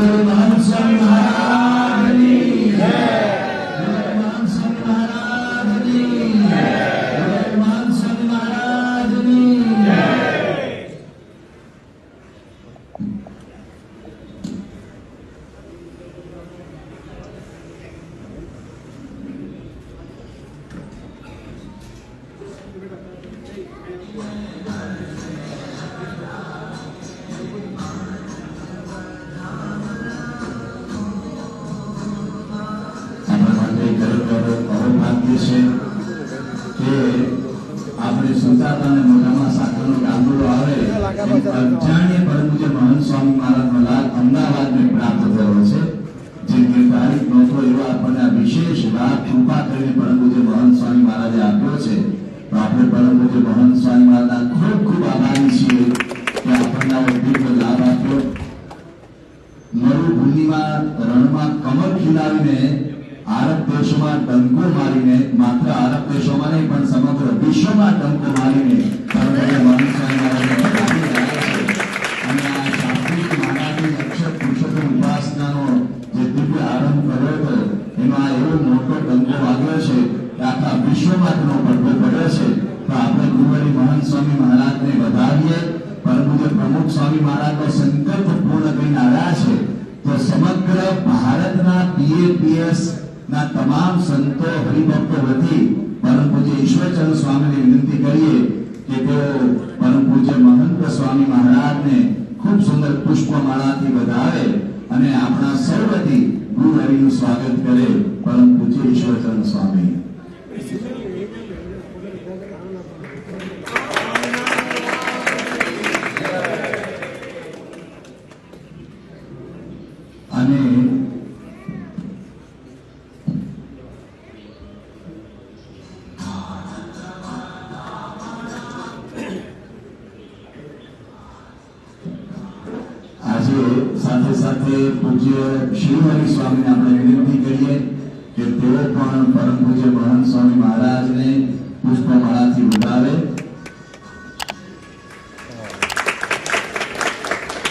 બોલો મહાન સ્વામી છે કે આપણે સુતાતા અને મોઢામાં સાકરનો ગામડો આવે અજાણ્ય પરમ મહંત સ્વામી મહારાજનો લાભ અમદાવાદને પ્રાપ્ત થયો છે, જે નિર્ધારિત નહોતો એવો આપણને આ વિશેષ લાભ કૃપા કરીને પરમ પૂજ્ય મહંત સ્વામી મહારાજે આપ્યો છે, તો આપણે પરંતુ પૂજ્ય મહંત સ્વામી મહારાજના ખૂબ ખૂબ આભારી છીએ કે આપણને આવો દિવ્ય લાભ આપ્યો. મરુભૂમિમાં રણમાં કમળ ખીલાવીને આરબ દેશોમાં ડંકો મારીને, માત્ર આરબ દેશોમાં નહીં, પણ સમગ્ર વિશ્વમાં ડંકો મારીને પ્રમુખ સ્વામી મહારાજનો સંકલ્પ પૂર્ણ કરીને આવ્યા છે, તો સમગ્ર ભારતના બીએપીએસ ના તમામ સંતો હરિભક્તો વતી પરમ પૂજ્ય ઈશ્વરચંદ્ર સ્વામીને વિનંતી કરીએ કે તેઓ પરમ પૂજ્ય મહંત સ્વામી મહારાજને ખૂબ સુંદર પુષ્પમાળાથી વધાવે અને આપણા સર્વથી ગુરુ હરિનું સ્વાગત કરે પરમ પૂજ્ય ઈશ્વરચંદ્ર સ્વામી. આજે સાથે સાથે પૂજ્ય શ્રીહરિ સ્વામીને આપણે વિનંતી કરીએ કે તેઓ પણ પરમ પૂજ્ય મહંત સ્વામી મહારાજને પુષ્પમાળાથી વધાવે.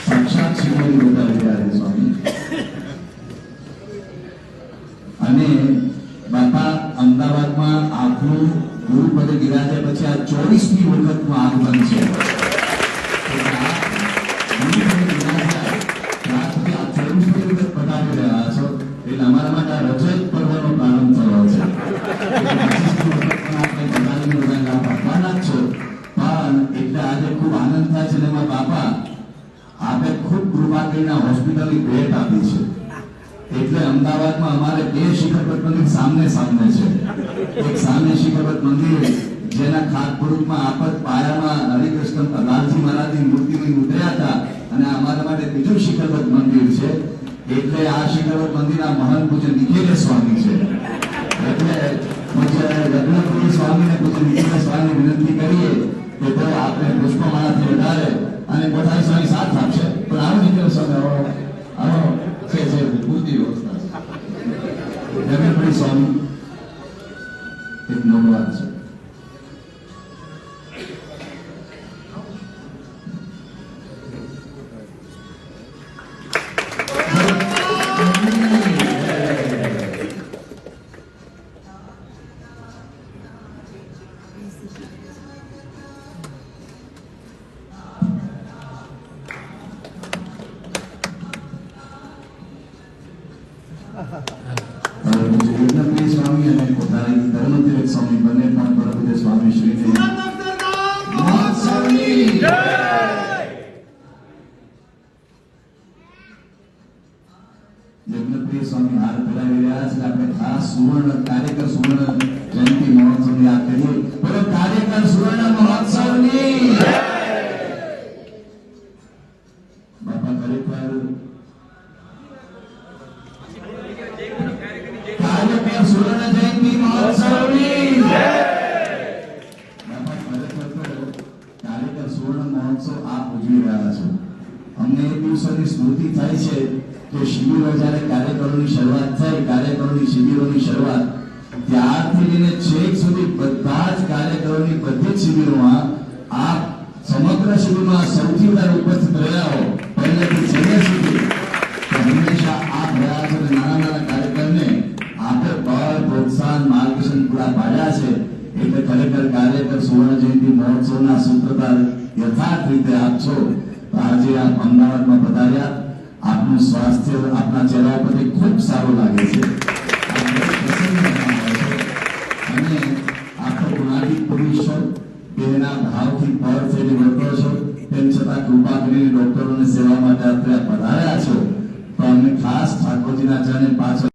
છે અને બાપા, અમદાવાદમાં આપણું ગુરુપદ ગિરાજે પછી આ ચોવીસમી વખતનું આગમન છે. માટે આ રજત પર્વનો પ્રારંભ થયો છે એટલે 25મી વખત પણ આપણે પધારીને બધા લાભ આપવાના જ છો પણ એટલે આજે ખૂબ આનંદ થાય છે એમાં બાપા આપે ખૂબ કૃપા કરીને હોસ્પિટલની ભેટ આપી છે એટલે અમદાવાદમાં અમારે બે શિખરપત મંદિર સામને સામને છે એક સામે શિખરપત મંદિર જેના ખાતપુરુષમાં આપત પાયામાં હરિકૃષ્ણ લાલજી મહારાજની મૂર્તિ ઉતર્યા હતા અને અમારા માટે બીજું શિખરપત મંદિર છે એટલે આ શિખરપત મંદિરના મહાન પૂજ્ય નિખિલ સ્વામી છે. એટલે પૂજ્ય રત્નપુરી સ્વામીને પૂજ્ય નિખિલ સ્વામી વિનંતી કરીએ કે તેઓ આપણે પુષ્પમાળાથી વધારે અને બધા સ્વામી સાથ આપશે. પણ આવો નિખિલ સ્વામી, આવો આવો. છે છે, પૂરતી વ્યવસ્થા રવિભાઈ સ્વામી, એક નવવાદ સુવર્ણ કાર્યકર સુવર્ણ જયંતિ મહોત્સવ યાદ કરીએ બોલો કાર્યકર સુવર્ણ મહોત્સવની બાપા મહોત્સવની સુવર્ણ મહોત્સવ આપ ઉજવી રહ્યા છો. અમને એ દિવસોની સ્મૃતિ થાય છે. કે શિબિરો જ્યારે કાર્યક્રમની શરૂઆત થઈ કાર્યક્રમની શિબિરોની શરૂઆત, ત્યારથી લઈને છેક સુધી બધા જ કાર્યક્રમની બધી જ શિબિરોમાં આ સમગ્ર શિબિરમાં સૌથી વધારે ઉપસ્થિત રહ્યા હો, પહેલેથી છેલ્લે સુધી. હંમેશા આ પ્રયાસ અને નાના નાના કાર્યક્રમને આપણે બળ, પ્રોત્સાહન, માર્ગદર્શન પૂરા પાડ્યા છે. એટલે ખરેખર કાર્યકર સુવર્ણ જયંતિ મહોત્સવના સૂત્રધાર યથાર્થ રીતે આપશો આજે આપ અમદાવાદમાં પધાર્યા. આપનું સ્વાસ્થ્ય આપના ચહેરા પરથી ખૂબ સારું લાગે છે. અને આખો ગુણાતીત પુરુષ છો. તેના ભાવથી પર થઈને વર્તો છો. તેમ છતાં કૃપા કરીને ડોક્ટરોને સેવા માટે અત્યારે પધાર્યા છો. તો અમને ખાસ ઠાકોરજીના ચરણે પાછળ